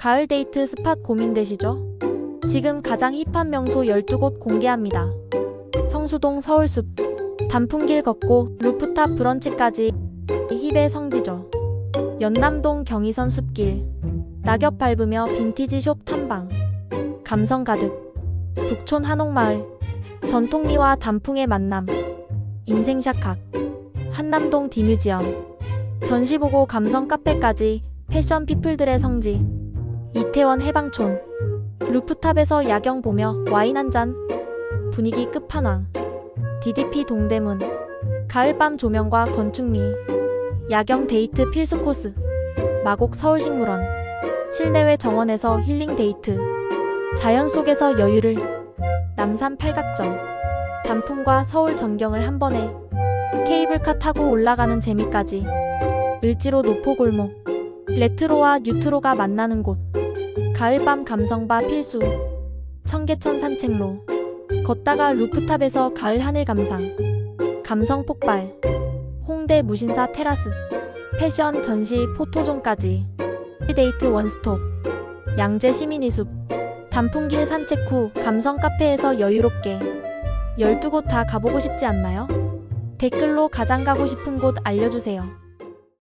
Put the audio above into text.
가을 데이트 스팟 고민되시죠? 지금 가장 힙한 명소 12곳 공개합니다. 성수동 서울숲, 단풍길 걷고 루프탑 브런치까지 힙의 성지죠. 연남동 경의선 숲길, 낙엽 밟으며 빈티지 숍 탐방, 감성 가득, 북촌 한옥마을, 전통미와 단풍의 만남, 인생샷 각, 한남동 디뮤지엄, 전시보고 감성 카페까지 패션 피플들의 성지, 이태원 해방촌, 루프탑에서 야경 보며 와인 한 잔, 분위기 끝판왕, DDP 동대문, 가을밤 조명과 건축미, 야경 데이트 필수 코스, 마곡 서울식물원, 실내외 정원에서 힐링 데이트, 자연 속에서 여유를, 남산 팔각정, 단풍과 서울 전경을 한 번에, 케이블카 타고 올라가는 재미까지, 을지로 노포골목, 레트로와 뉴트로가 만나는 곳, 가을밤 감성바 필수, 청계천 산책로, 걷다가 루프탑에서 가을 하늘 감상, 감성 폭발, 홍대 무신사 테라스, 패션 전시 포토존까지, 데이트 원스톱, 양재 시민이 숲, 단풍길 산책 후 감성 카페에서 여유롭게. 12곳 다 가보고 싶지 않나요? 댓글로 가장 가고 싶은 곳 알려주세요.